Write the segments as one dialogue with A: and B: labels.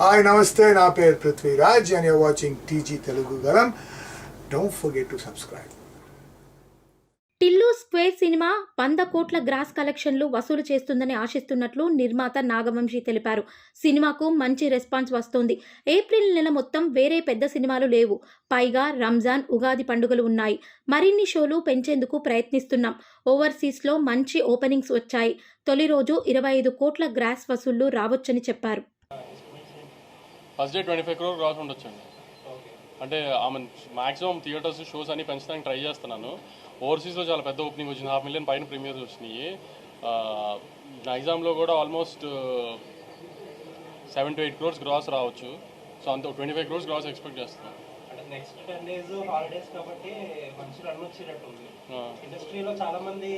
A: Hi నమస్తే నా పేరు Prithviraj and you're watching TG Telugu గలం don't forget to subscribe
B: Tillu square cinema వంద కోట్ల గ్రాస్ కలెక్షన్లు వసూలు చేస్తుందని ఆశిస్తున్నట్లు నిర్మాత నాగవంశి తెలిపారు. సినిమాకు మంచి రెస్పాన్స్ వస్తోంది. ఏప్రిల్ నెల మొత్తం వేరే పెద్ద సినిమాలు లేవు. పైగా రంజాన్ ఉగాది పండుగలు ఉన్నాయి. మరిన్ని షోలు పెంచేందుకు ప్రయత్నిస్తున్నాం. ఓవర్సీస్లో మంచి ఓపెనింగ్స్ వచ్చాయి. తొలి రోజు ఇరవై ఐదు కోట్ల గ్రాస్ వసూళ్ళు రావచ్చని చెప్పారు.
C: First day twenty five crore gross ఉండొచ్చండి. అంటే ఆమె మాక్సిమం థియేటర్స్ షోస్ అన్ని పెంచడానికి ట్రై చేస్తున్నాను. ఓవర్సీస్లో చాలా పెద్ద ఓపెనింగ్ వచ్చింది. హాఫ్ మిలియన్ పైన ప్రీమియర్స్ వచ్చినాయి. నైజాంలో కూడా almost seven to eight crores gross రావచ్చు. సో అంత twenty five crores gross expect చేస్తున్నాను
D: నెక్స్ట్ టెన్ డేస్ హాలిడేస్ కాబట్టి మంచి రన్ వచ్చినట్టుంది
C: ఆ,
D: ఇండస్ట్రీలో చాలా మంది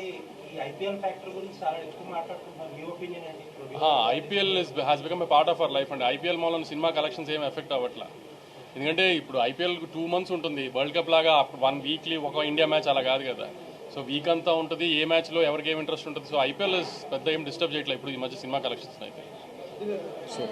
D: ఈ ఐపీఎల్ ఫ్యాక్టర్ గురించి చాలా ఎక్కువ మాట్లాడుకుంటున్నారు మీ ఒపీనియన్ ఏంటి?
C: IPL is has become a part of our life అండి. ఐపీఎల్ మూలం సినిమా కలెక్షన్స్ ఏం ఎఫెక్ట్ అవ్వట్లా. ఎందుకంటే ఇప్పుడు ఐపీఎల్ టూ మంత్స్ ఉంటుంది. వరల్డ్ కప్ లాగా వన్ వీక్లీ ఒక ఇండియా మ్యాచ్ అలా కాదు కదా. సో వీక్ అంతా ఉంటుంది. ఏ మ్యాచ్లో ఎవరికి ఏం ఇంట్రెస్ట్ ఉంటుంది? సో ఐపీఎల్ పెద్ద ఏం డిస్టర్బ్ చేయట్లేదు ఇప్పుడు ఈ మధ్య సినిమా కలెక్షన్స్ అయితే.
A: సో